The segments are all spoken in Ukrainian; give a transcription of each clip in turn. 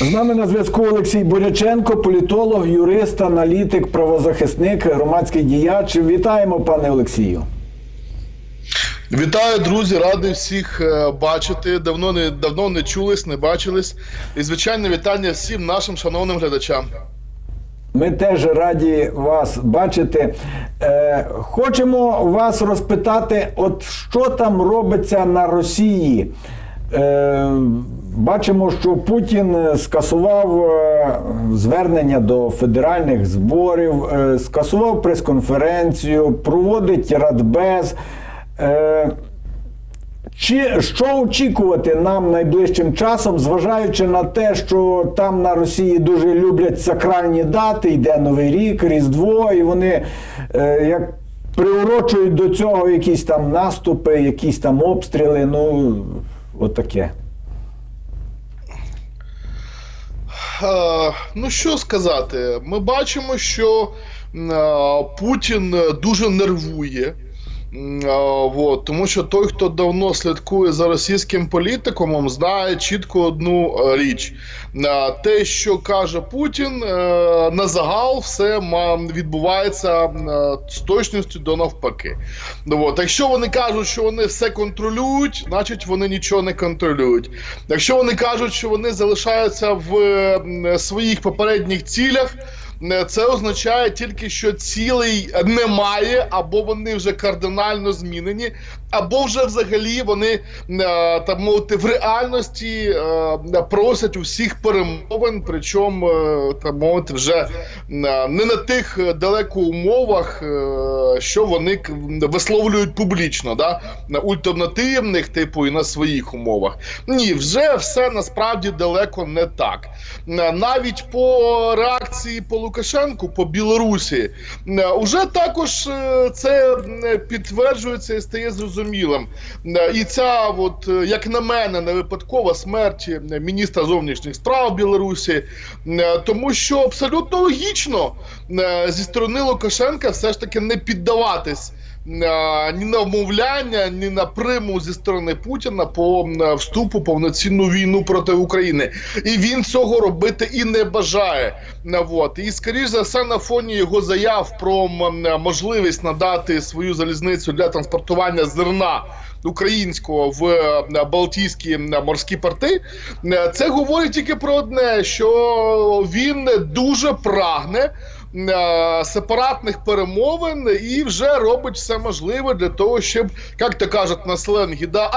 З нами на зв'язку Олексій Боряченко, політолог, юрист, аналітик, правозахисник, громадський діяч. Вітаємо, пане Олексію. Вітаю, друзі! Радий всіх е, бачити. Давно не давно не чулись, не бачились. І звичайно, вітання всім нашим шановним глядачам. Ми теж раді вас бачити. Е, хочемо вас розпитати, от що там робиться на Росії. Е, бачимо, що Путін скасував е, звернення до федеральних зборів, е, скасував прес-конференцію, проводить радбез. Е, чи що очікувати нам найближчим часом, зважаючи на те, що там на Росії дуже люблять сакральні дати, йде Новий рік, Різдво, і вони е, як приурочують до цього якісь там наступи, якісь там обстріли, ну отаке. Е, ну що сказати, ми бачимо, що Путін дуже нервує. Вот, тому що той, хто давно слідкує за російським політикумом, знає чітко одну е, річ: те, що каже Путін, е, на загал все відбувається е, з точністю до навпаки. Ну, от. Якщо вони кажуть, що вони все контролюють, значить вони нічого не контролюють. Якщо вони кажуть, що вони залишаються в своїх попередніх цілях. Е, Це означає тільки, що цілей немає, або вони вже кардинально змінені, або вже взагалі вони е, так мовити в реальності е, просять усіх перемовин, причому е, так мовити вже е, не на тих далеко умовах, що вони висловлюють публічно, да? на ультимативних, типу, і на своїх умовах. Ні, вже все насправді далеко не так. Навіть по реакції по Лукашенку по Білорусі, е, уже також це підтверджується і стає зрозумілим. Е, І ця, от, е, як на мене, не випадкова смерть е, міністра зовнішніх справ Білорусі, тому що абсолютно логічно зі сторони Лукашенка все ж таки не піддаватись. Ні на вмовляння, ні на приму зі сторони Путіна по вступу повноцінну війну проти України, і він цього робити і не бажає. Вот. І скоріш за все на фоні його заяв про можливість надати свою залізницю для транспортування зерна українського в Балтійські морські порти. Це говорить тільки про одне: що він дуже прагне. Е, Сепаратних перемовин і вже робить все можливе для того, щоб, як то кажуть на сленгі, да,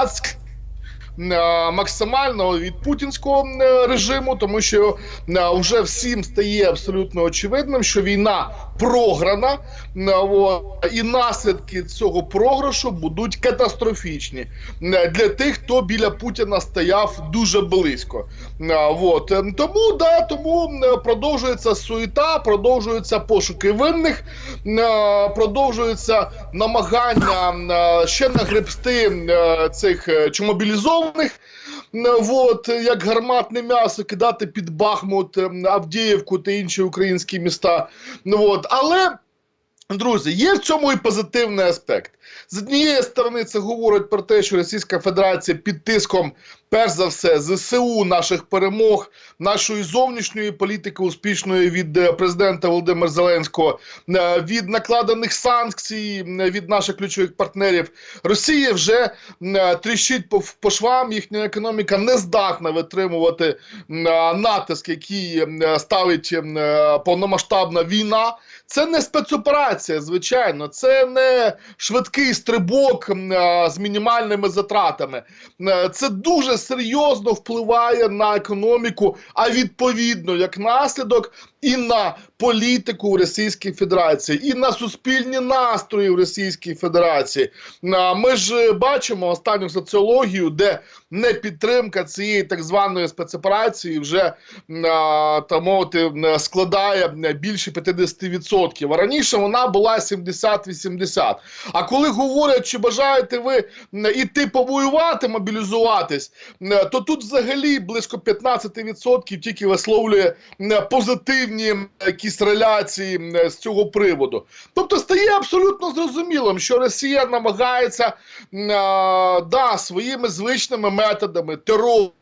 максимально від путінського е, режиму, тому що е, вже всім стає абсолютно очевидним, що війна програна, е, і наслідки цього програшу будуть катастрофічні е, для тих, хто біля Путіна стояв дуже близько. Е, От. Е, Тому да, тому е, продовжується суєта, продовжуються пошуки винних, е, продовжується намагання е, ще нагребсти е, цих е, чи мобілізованих. Е, От, як гарматне м'ясо кидати під Бахмут, Авдіївку та інші українські міста. Ну, от. Але Друзі, є в цьому і позитивний аспект. З однієї сторони, це говорить про те, що Російська Федерація під тиском, перш за все, ЗСУ, наших перемог, нашої зовнішньої політики успішної від е, президента Володимира Зеленського, е, від накладених санкцій від наших ключових партнерів. Росія вже е, тріщить по, швам, їхня економіка не здатна витримувати натиск, який ставить повномасштабна війна. Це не спецоперація, звичайно, це не швидкий стрибок з мінімальними затратами. Це дуже серйозно впливає на економіку, а відповідно, як наслідок, і на політику в Російській Федерації, і на суспільні настрої в Російській Федерації. Ми ж е, бачимо останню соціологію, де не підтримка цієї так званої спецоперації вже а, мовити м, складає більше 50%. А раніше вона була 70-80%. А коли говорять, чи бажаєте ви іти повоювати, мобілізуватись, то тут взагалі близько 15% тільки висловлює позитивні активні якісь реляції з цього приводу. Тобто стає абсолютно зрозумілим, що Росія намагається да, своїми звичними методами терору,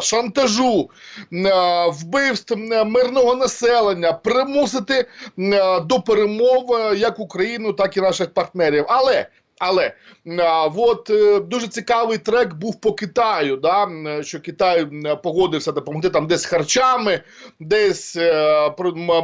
шантажу, вбивств мирного населення примусити до перемов е, як Україну, так і наших партнерів. Але але а, от е, дуже цікавий трек був по Китаю, да, що Китай погодився допомогти там десь харчами, десь е,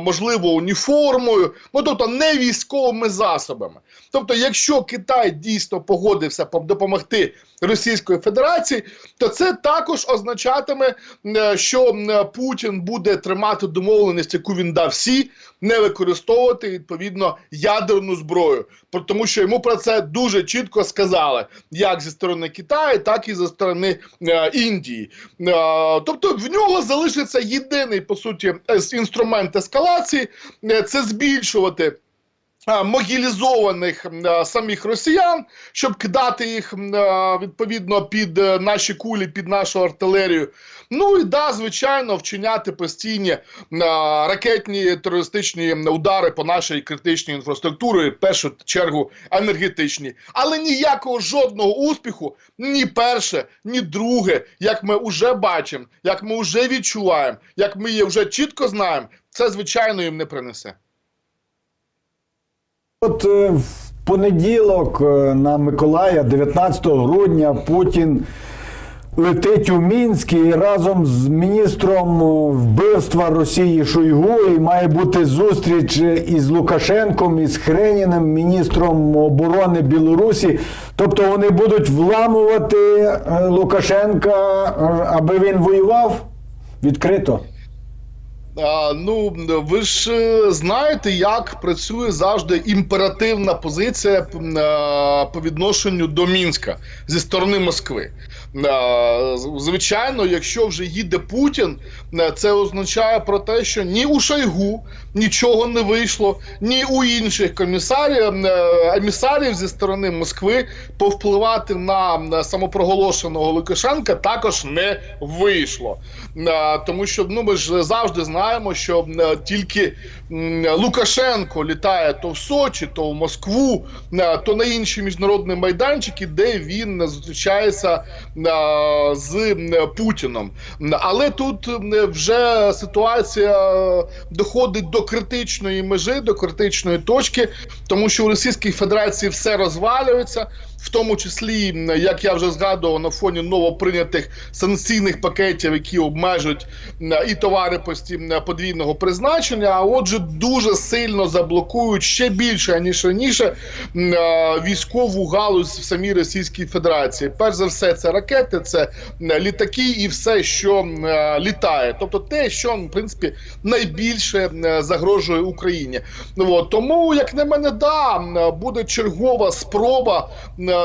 можливо уніформою, ну тобто не військовими засобами. Тобто, якщо Китай дійсно погодився допомогти Російської Федерації, то це також означатиме, е, що Путін буде тримати домовленість, яку він дав всі, не використовувати відповідно ядерну зброю, тому що йому про це дуже чітко сказали, як зі сторони Китаю, так і зі сторони е, Індії. Е, тобто в нього залишиться єдиний по суті інструмент ескалації е, це збільшувати. Е, Могілізованих е, самих росіян, щоб кидати їх е, відповідно під наші кулі, під нашу артилерію. Ну і да, звичайно, вчиняти постійні ракетні терористичні удари по нашій критичній інфраструктурі, в першу чергу енергетичні. Але ніякого жодного успіху, ні перше, ні друге, як ми вже бачимо, як ми вже відчуваємо, як ми вже чітко знаємо, це звичайно їм не принесе. От е, в понеділок е, на Миколая, 19 грудня, Путін летить у Мінськ і разом з міністром е, вбивства Росії Шойгу і має бути зустріч із Лукашенком, із Хреніним, міністром оборони Білорусі. Тобто вони будуть вламувати Лукашенка, аби він воював відкрито. Ну, ви ж е, знаєте, як працює завжди імперативна позиція е, по відношенню до Мінська зі сторони Москви. Е, Звичайно, якщо вже їде Путін, е, це означає про те, що ні у Шойгу нічого не вийшло, ні у інших комісарів, е, емісарів зі сторони Москви повпливати на самопроголошеного Лукашенка також не вийшло. Тому що ну ми ж завжди знаємо, що тільки Лукашенко літає то в Сочі, то в Москву, то на інші міжнародні майданчики, де він зустрічається з е, Путіном. Але тут е, вже ситуація е, доходить до критичної межі, до критичної точки, тому що у Російській Федерації все розвалюється. В тому числі, як я вже згадував, на фоні новоприйнятих санкційних пакетів, які обмежують і товари подвійного призначення, а отже, дуже сильно заблокують ще більше ніж раніше е, військову галузь в самій Російській Федерації. Перш за все, це ракети, це літаки і все, що е, літає, тобто те, що в принципі найбільше загрожує Україні. Ну, тому, як на мене, да, буде чергова спроба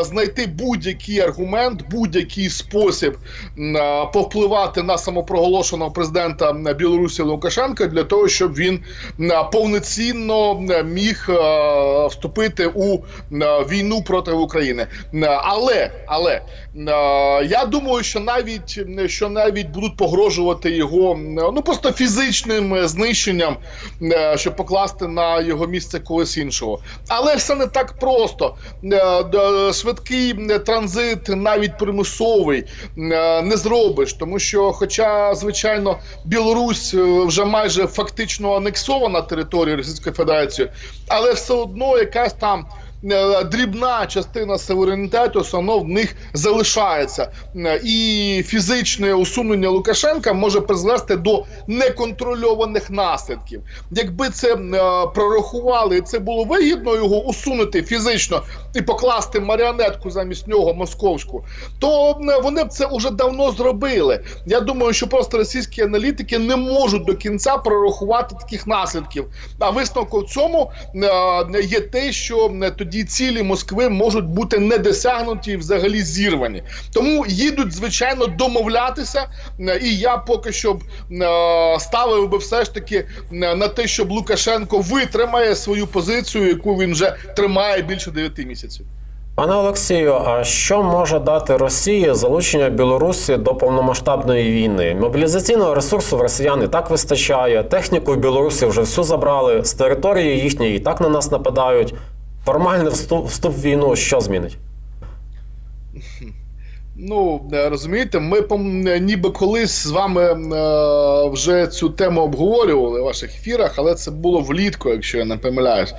знайти будь-який аргумент, будь-який спосіб е, повпливати на самопроголошеного президента Білорусі Лукашенка для того, щоб він м, повноцінно міг е, вступити у війну проти України. Але, але е, я думаю, що навіть що навіть будуть погрожувати його ну просто фізичним е, знищенням, е, щоб покласти на його місце когось іншого. Але все не так просто. Швидкий транзит, навіть примусовий, е, не зробиш, тому що, хоча, звичайно, Білорусь е, вже майже фактично анексована територія Російської Федерації, але все одно якась там. Е, Дрібна частина суверенітету одно в них залишається, Е, і фізичне усунення Лукашенка може призвести до неконтрольованих наслідків. Якби це е, прорахували, і це було вигідно його усунути фізично і покласти маріонетку замість нього московську, то вони б це вже давно зробили. Я думаю, що просто російські аналітики не можуть до кінця прорахувати таких наслідків. А висновком в цьому є те, що е, тоді цілі Москви можуть бути не досягнуті і взагалі зірвані. Тому їдуть звичайно домовлятися. е, І я поки що е, ставив би все ж таки е, на те, щоб Лукашенко витримає свою позицію, яку він вже тримає більше 9 місяців. Пане Олексію, а що може дати Росії залучення Білорусі до повномасштабної війни? Мобілізаційного ресурсу в росіян і так вистачає. Техніку в Білорусі вже всю забрали. З території їхньої і так на нас нападають. Формальний вступ, вступ в війну що змінить? Ну, е, розумієте, ми е, ніби колись з вами е, вже цю тему обговорювали в ваших ефірах, але це було влітку, якщо я не помиляюсь.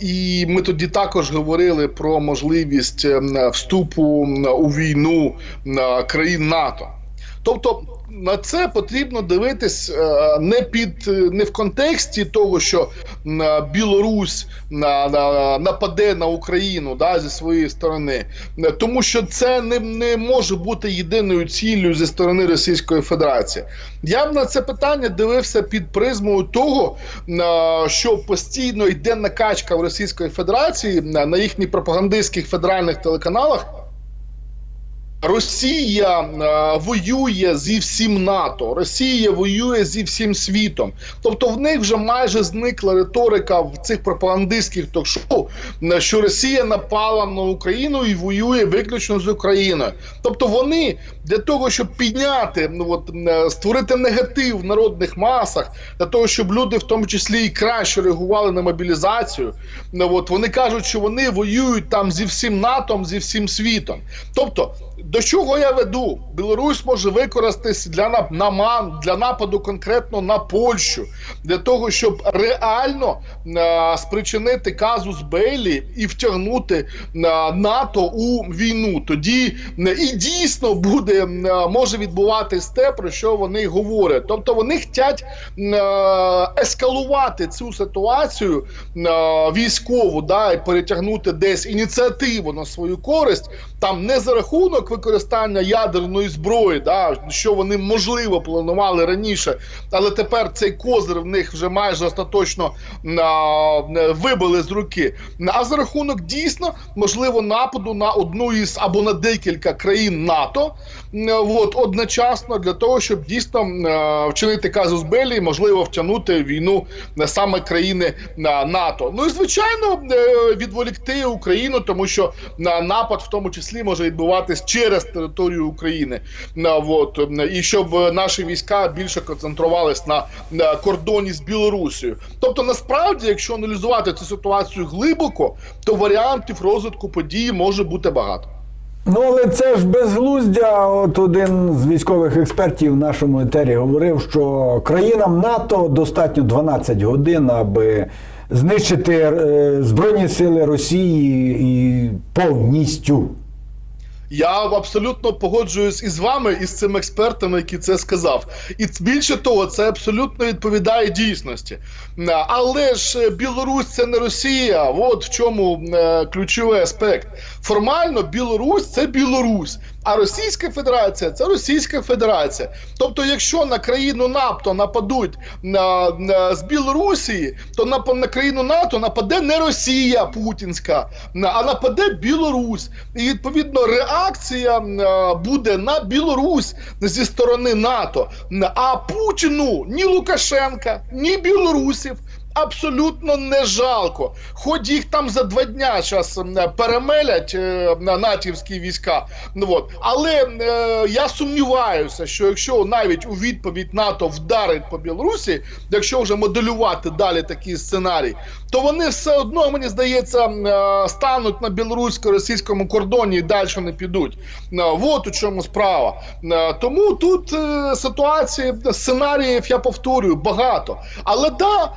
І ми тоді також говорили про можливість вступу у війну країн НАТО. Тобто на це потрібно дивитись е, не під е, не в контексті того, що е, Білорусь на, на, нападе на Україну да, зі своєї сторони, Е, тому що це не, не може бути єдиною ціллю зі сторони Російської Федерації. Я б на це питання дивився під призмою того, е, що постійно йде накачка в Російської Федерації на їхніх пропагандистських федеральних телеканалах. Росія е, воює зі всім НАТО, Росія воює зі всім світом. Тобто в них вже майже зникла риторика в цих пропагандистських ток-шоу, е, що Росія напала на Україну і воює виключно з Україною. Тобто вони для того, щоб підняти, ну от е, створити негатив в народних масах, для того, щоб люди в тому числі і краще реагували на мобілізацію. ну, От вони кажуть, що вони воюють там зі всім НАТО, зі всім світом. Тобто. До чого я веду? Білорусь може використатись для наман для нападу конкретно на Польщу, для того, щоб реально е, спричинити казус Бейлі і втягнути е, НАТО у війну. Тоді е, і дійсно буде е, може відбуватись те, про що вони говорять. Тобто вони хочуть ескалувати цю ситуацію е, військову, да, і перетягнути десь ініціативу на свою користь, там не за рахунок використання ядерної зброї, да, що вони можливо планували раніше, але тепер цей козир в них вже майже остаточно а, вибили з руки. А за рахунок дійсно можливо нападу на одну із або на декілька країн НАТО, от одночасно для того, щоб дійсно е, вчинити казус Белі, можливо, втягнути війну саме країни е, НАТО. Ну і звичайно е, відволікти Україну, тому що на напад в тому числі може відбуватись через територію України. От і щоб е, наші війська більше концентрувались на кордоні з Білорусією. Тобто, насправді, якщо аналізувати цю ситуацію глибоко, то варіантів розвитку події може бути багато. Ну, але це ж безглуздя. От один з військових експертів в нашому етері говорив, що країнам НАТО достатньо 12 годин, аби знищити е, збройні сили Росії і повністю. Я абсолютно погоджуюсь із вами і з цим експертом, який це сказав. І більше того, це абсолютно відповідає дійсності. Е, Але ж е, Білорусь це не Росія. От в чому е, ключовий аспект. Формально Білорусь це Білорусь, а Російська Федерація це Російська Федерація. Тобто, якщо на країну НАТО нападуть на, на, з Білорусі, то на, на країну НАТО нападе не Росія Путінська, а нападе Білорусь. І відповідно реакція буде на Білорусь зі сторони НАТО. А Путіну ні Лукашенка, ні білорусів. Абсолютно не жалко. Хоч їх там за два дня зараз перемелять е, на натівські війська. Ну от але е, я сумніваюся, що якщо навіть у відповідь НАТО вдарить по Білорусі, якщо вже моделювати далі такий сценарій, то вони все одно мені здається е, стануть на білорусько-російському кордоні і далі не підуть. Е, от у чому справа. Тому тут ситуації сценаріїв я повторюю багато. Але да,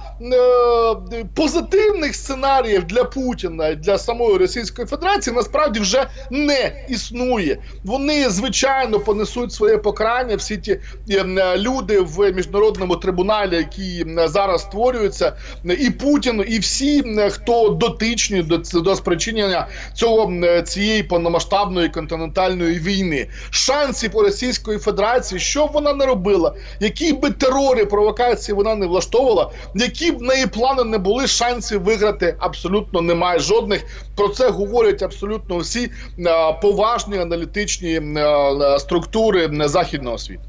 позитивних сценаріїв для Путіна і для самої Російської Федерації насправді вже не існує. Вони звичайно понесуть своє покарання. Всі ті е, люди в міжнародному трибуналі, які зараз створюються, і Путін, і всі, хто дотичні до, до спричинення цього цієї повномасштабної континентальної війни. Шансів у Російської Федерації, що б вона не робила, які би терори, провокації вона не влаштовувала, які б в неї плани не були, шансів виграти абсолютно немає жодних. Про це говорять абсолютно всі е, поважні аналітичні е, е, структури західного світу.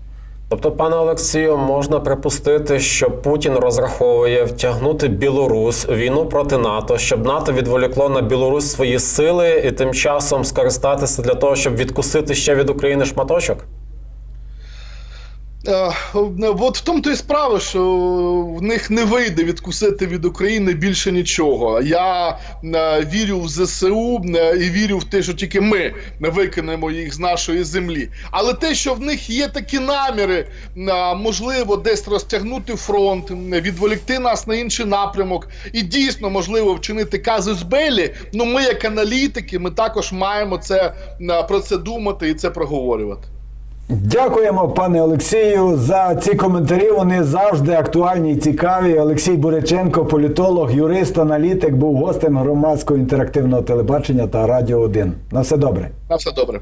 Тобто, пане Олексію, можна припустити, що Путін розраховує втягнути Білорусь війну проти НАТО, щоб НАТО відволікло на Білорусь свої сили і тим часом скористатися для того, щоб відкусити ще від України шматочок. Е, От в тому то і справа, що в них не вийде відкусити від України більше нічого. Я е, вірю в ЗСУ е, і вірю в те, що тільки ми викинемо їх з нашої землі. Але те, що в них є такі наміри, е, можливо, десь розтягнути фронт, відволікти нас на інший напрямок, і дійсно можливо вчинити казус белі. Ну ми, як аналітики, ми також маємо це е, про це думати і це проговорювати. Дякуємо, пане Олексію, за ці коментарі. Вони завжди актуальні і цікаві. Олексій Буряченко, політолог, юрист, аналітик, був гостем громадського інтерактивного телебачення та радіо 1. На все добре. На все добре.